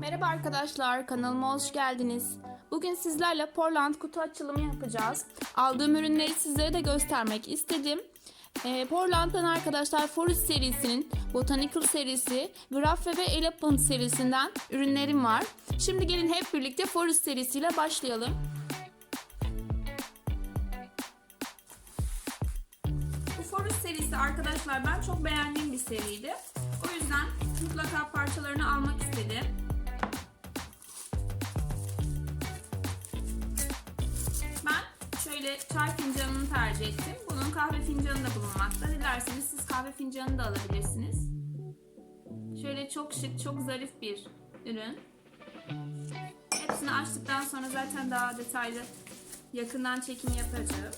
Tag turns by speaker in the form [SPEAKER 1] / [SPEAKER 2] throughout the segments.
[SPEAKER 1] Merhaba arkadaşlar, kanalıma hoş geldiniz. Bugün sizlerle Portland kutu açılımı yapacağız. Aldığım ürünleri sizlere de göstermek istedim. Ee, Portland'dan arkadaşlar Forest serisinin Botanical serisi, Graffe ve Elephant serisinden ürünlerim var. Şimdi gelin hep birlikte Forest serisiyle başlayalım. Bu Forest serisi arkadaşlar ben çok beğendiğim bir seriydi. O yüzden mutlaka parçalarını almak istedim. Ben şöyle çay fincanını tercih ettim. Bunun kahve fincanı da bulunmakta. Dilerseniz siz kahve fincanını da alabilirsiniz. Şöyle çok şık, çok zarif bir ürün. Hepsini açtıktan sonra zaten daha detaylı yakından çekim yapacağım.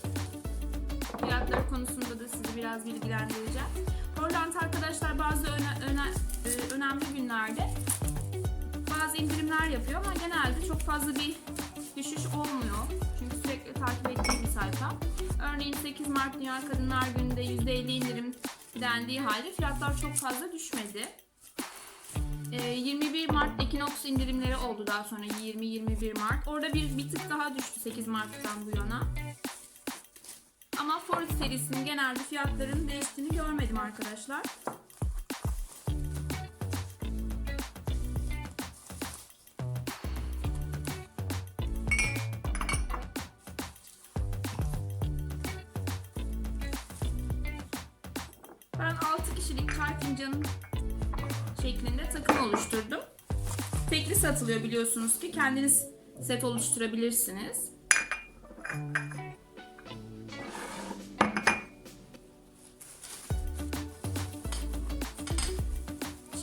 [SPEAKER 1] Fiyatları konusunda da sizi biraz bilgilendireceğim. Portland arkadaşlar bazı öne, öne, e, önemli günlerde bazı indirimler yapıyor ama genelde çok fazla bir düşüş olmuyor. Çünkü sürekli takip ettiğim bir sayfa. Örneğin 8 Mart Dünya Kadınlar Günü'nde %50 indirim dendiği halde fiyatlar çok fazla düşmedi. Ee, 21 Mart Ekinox indirimleri oldu daha sonra 20-21 Mart. Orada bir, bir tık daha düştü 8 Mart'tan bu yana. Ama Forest serisinin genelde fiyatlarının değiştiğini görmedim arkadaşlar. Fincanı şeklinde takım oluşturdum. Tekli satılıyor biliyorsunuz ki kendiniz set oluşturabilirsiniz.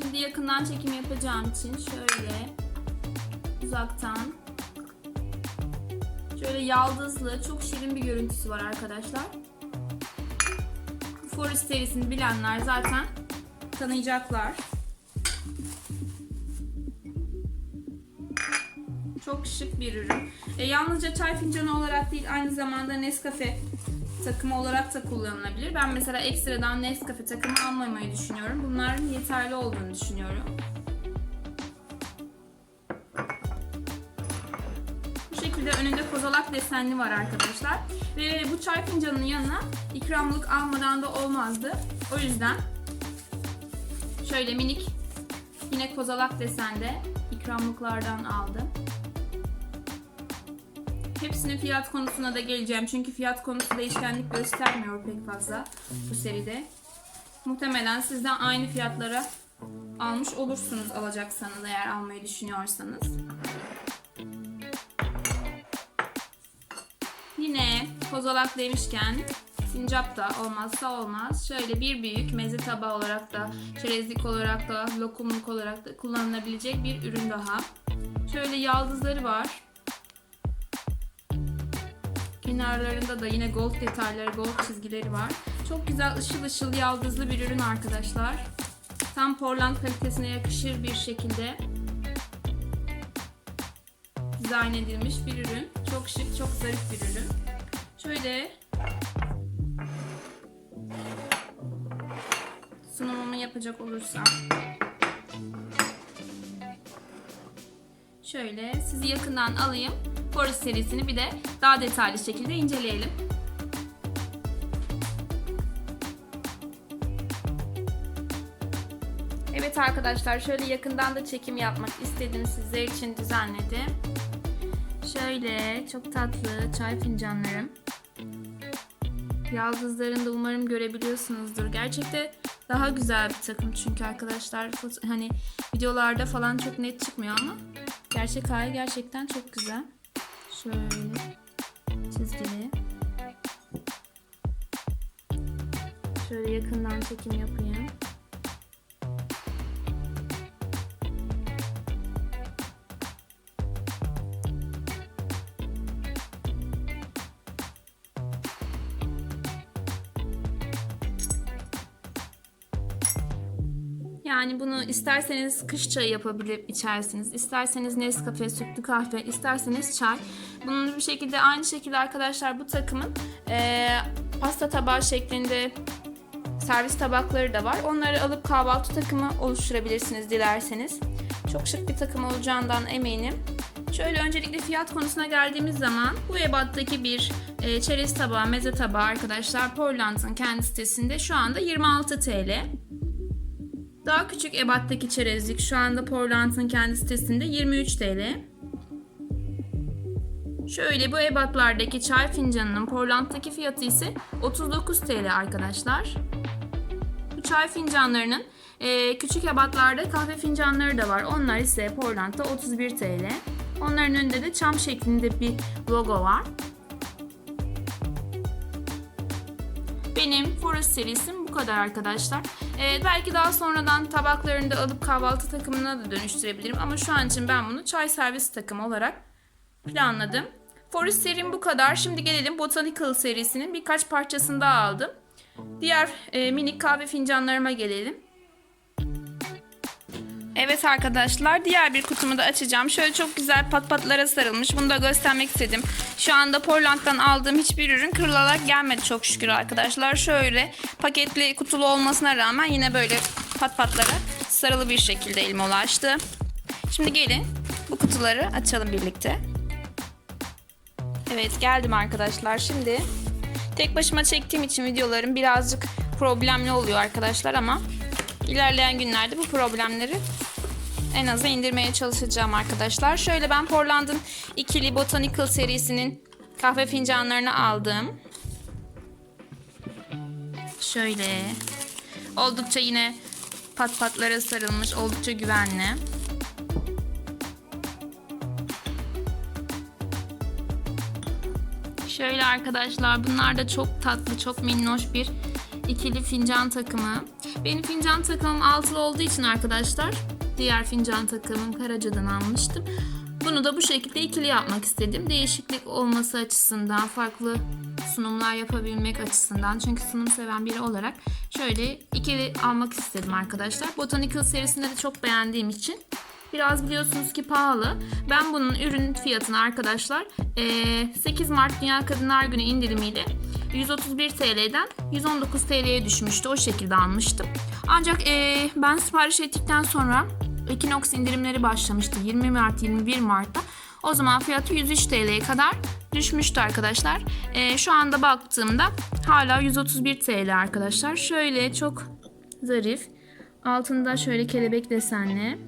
[SPEAKER 1] Şimdi yakından çekim yapacağım için şöyle uzaktan şöyle yaldızlı çok şirin bir görüntüsü var arkadaşlar. Forest serisini bilenler zaten tanıyacaklar. Çok şık bir ürün. E, yalnızca çay fincanı olarak değil aynı zamanda Nescafe takımı olarak da kullanılabilir. Ben mesela ekstradan Nescafe takımı almamayı düşünüyorum. Bunların yeterli olduğunu düşünüyorum. Bu şekilde önünde kozalak desenli var arkadaşlar. Ve bu çay fincanının yanına ikramlık almadan da olmazdı. O yüzden şöyle minik yine kozalak desende ikramlıklardan aldım. Hepsinin fiyat konusuna da geleceğim. Çünkü fiyat konusu değişkenlik göstermiyor pek fazla bu seride. Muhtemelen sizden aynı fiyatlara almış olursunuz alacaksanız eğer almayı düşünüyorsanız. Yine kozalak demişken sincap da olmazsa olmaz. Şöyle bir büyük meze tabağı olarak da, çerezlik olarak da, lokumluk olarak da kullanılabilecek bir ürün daha. Şöyle yaldızları var. Kenarlarında da yine gold detayları, gold çizgileri var. Çok güzel ışıl ışıl yaldızlı bir ürün arkadaşlar. Tam Portland kalitesine yakışır bir şekilde dizayn edilmiş bir ürün. Çok şık, çok zarif bir ürün. Şöyle sunumumu yapacak olursam şöyle sizi yakından alayım. Forest serisini bir de daha detaylı şekilde inceleyelim. Evet arkadaşlar şöyle yakından da çekim yapmak istedim sizler için düzenledim. Şöyle çok tatlı çay fincanlarım. Yaldızlarını da umarım görebiliyorsunuzdur. Gerçekte daha güzel bir takım çünkü arkadaşlar hani videolarda falan çok net çıkmıyor ama gerçek hali gerçekten çok güzel. Şöyle çizgili. Şöyle yakından çekim yapayım. Yani bunu isterseniz kış çayı yapabilir içersiniz. İsterseniz Nescafe, sütlü kahve, isterseniz çay. Bunun bir şekilde aynı şekilde arkadaşlar bu takımın e, pasta tabağı şeklinde servis tabakları da var. Onları alıp kahvaltı takımı oluşturabilirsiniz dilerseniz. Çok şık bir takım olacağından eminim. Şöyle öncelikle fiyat konusuna geldiğimiz zaman bu ebattaki bir e, çerez tabağı, meze tabağı arkadaşlar Portland'ın kendi sitesinde şu anda 26 TL. Daha küçük ebattaki çerezlik şu anda Portland'ın kendi sitesinde 23 TL. Şöyle bu ebatlardaki çay fincanının Portland'daki fiyatı ise 39 TL arkadaşlar. Bu çay fincanlarının e, küçük ebatlarda kahve fincanları da var. Onlar ise Portland'da 31 TL. Onların önünde de çam şeklinde bir logo var. Benim Forest serisim bu kadar arkadaşlar. Ee, belki daha sonradan tabaklarını da alıp kahvaltı takımına da dönüştürebilirim. Ama şu an için ben bunu çay servis takımı olarak planladım. Forest serim bu kadar. Şimdi gelelim Botanical serisinin birkaç parçasını daha aldım. Diğer e, minik kahve fincanlarıma gelelim. Evet arkadaşlar diğer bir kutumu da açacağım. Şöyle çok güzel pat patlara sarılmış. Bunu da göstermek istedim. Şu anda Portland'dan aldığım hiçbir ürün kırılarak gelmedi çok şükür arkadaşlar. Şöyle paketli kutulu olmasına rağmen yine böyle pat patlara sarılı bir şekilde elime ulaştı. Şimdi gelin bu kutuları açalım birlikte. Evet geldim arkadaşlar. Şimdi tek başıma çektiğim için videolarım birazcık problemli oluyor arkadaşlar ama ilerleyen günlerde bu problemleri en aza indirmeye çalışacağım arkadaşlar. Şöyle ben Portland'ın ikili Botanical serisinin kahve fincanlarını aldım. Şöyle oldukça yine pat patlara sarılmış, oldukça güvenli. Şöyle arkadaşlar bunlar da çok tatlı, çok minnoş bir ikili fincan takımı. Benim fincan takımım altılı olduğu için arkadaşlar diğer fincan takımım Karaca'dan almıştım. Bunu da bu şekilde ikili yapmak istedim. Değişiklik olması açısından, farklı sunumlar yapabilmek açısından. Çünkü sunum seven biri olarak şöyle ikili almak istedim arkadaşlar. Botanical serisinde de çok beğendiğim için Biraz biliyorsunuz ki pahalı. Ben bunun ürün fiyatını arkadaşlar 8 Mart Dünya Kadınlar Günü indirimiyle 131 TL'den 119 TL'ye düşmüştü. O şekilde almıştım. Ancak ben sipariş ettikten sonra Equinox indirimleri başlamıştı 20 Mart 21 Mart'ta. O zaman fiyatı 103 TL'ye kadar düşmüştü arkadaşlar. şu anda baktığımda hala 131 TL arkadaşlar. Şöyle çok zarif. Altında şöyle kelebek desenli.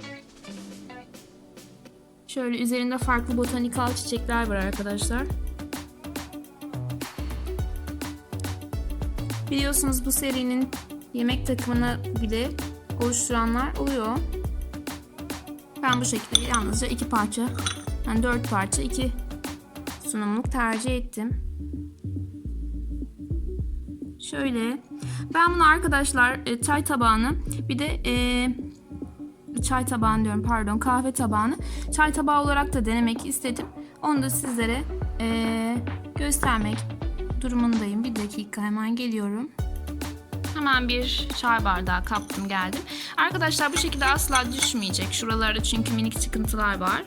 [SPEAKER 1] Şöyle üzerinde farklı botanikal çiçekler var arkadaşlar. Biliyorsunuz bu serinin yemek takımını bile oluşturanlar oluyor. Ben bu şekilde yalnızca iki parça, yani dört parça iki sunumluk tercih ettim. Şöyle, ben bunu arkadaşlar e, çay tabağını bir de e, çay tabağını diyorum pardon kahve tabağını çay tabağı olarak da denemek istedim. Onu da sizlere e, göstermek durumundayım. Bir dakika hemen geliyorum. Hemen bir çay bardağı kaptım geldim. Arkadaşlar bu şekilde asla düşmeyecek. Şuralarda çünkü minik çıkıntılar var.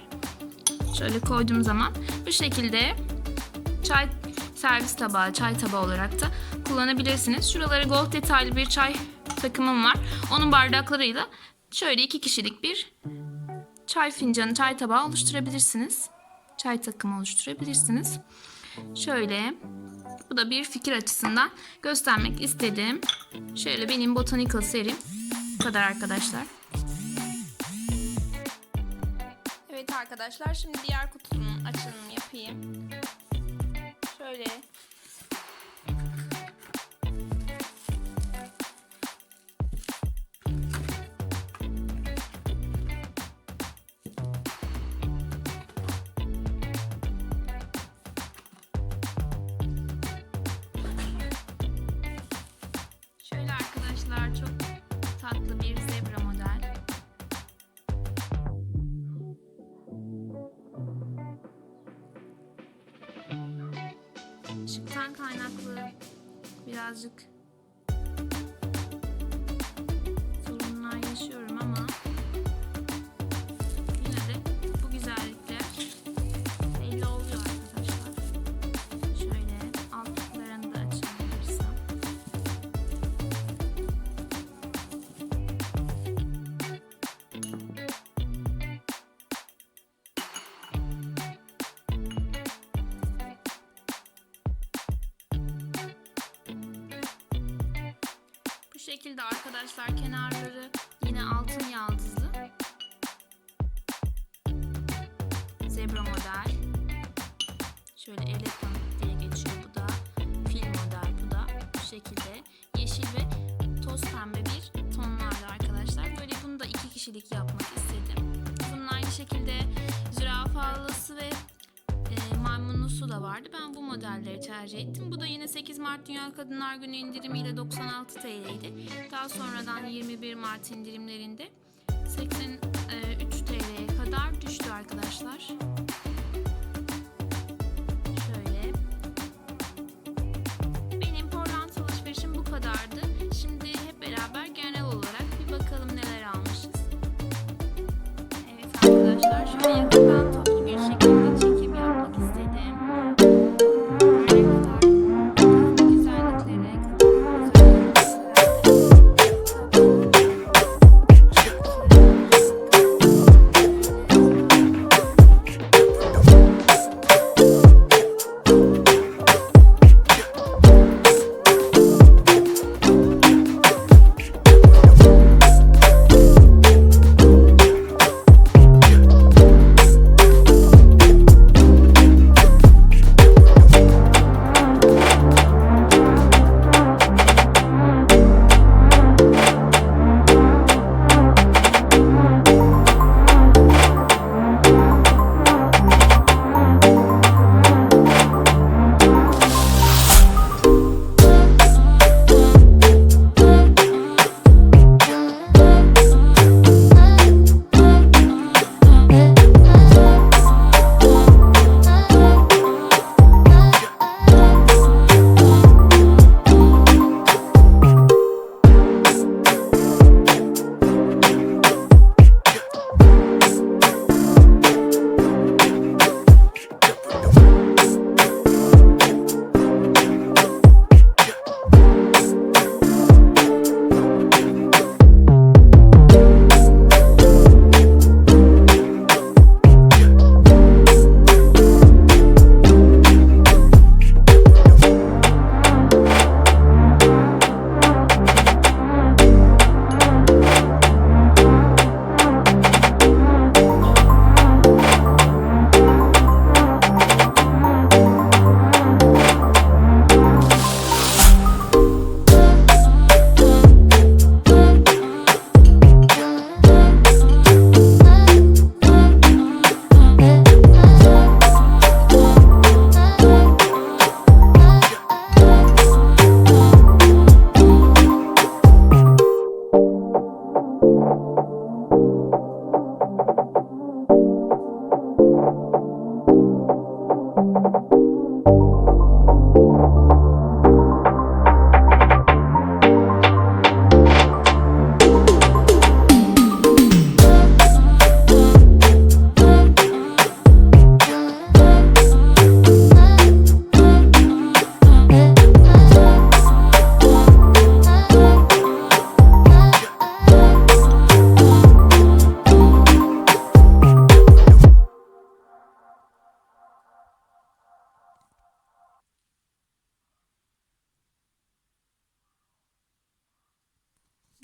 [SPEAKER 1] Şöyle koyduğum zaman bu şekilde çay servis tabağı, çay tabağı olarak da kullanabilirsiniz. Şuralara gold detaylı bir çay takımım var. Onun bardaklarıyla şöyle iki kişilik bir çay fincanı, çay tabağı oluşturabilirsiniz. Çay takımı oluşturabilirsiniz. Şöyle bu da bir fikir açısından göstermek istedim. Şöyle benim botanical serim bu kadar arkadaşlar. Evet arkadaşlar şimdi diğer kutunun açılımını yapayım. Şöyle birazcık şekilde arkadaşlar kenarları yine altın yaldızlı. Zebra model. Şöyle elephant diye geçiyor bu da. Fil model bu da. Bu şekilde yeşil ve toz pembe bir tonlarla arkadaşlar. Böyle bunu da iki kişilik yapmak istedim. Bunun aynı şekilde zürafalısı ve maymunlusu da vardı. Ben bu modelleri tercih ettim. Bu da yine 8 Mart Dünya Kadınlar Günü indirimiyle 96 TL'ydi. Daha sonradan 21 Mart indirimlerinde 83 TL'ye kadar düştü arkadaşlar. Şöyle. Benim Portland alışverişim bu kadardı. Şimdi hep beraber genel olarak bir bakalım neler almışız. Evet arkadaşlar şöyle yakından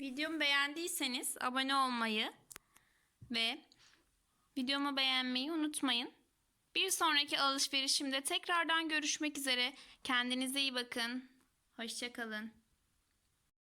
[SPEAKER 1] Videomu beğendiyseniz abone olmayı ve videomu beğenmeyi unutmayın. Bir sonraki alışverişimde tekrardan görüşmek üzere. Kendinize iyi bakın. Hoşçakalın.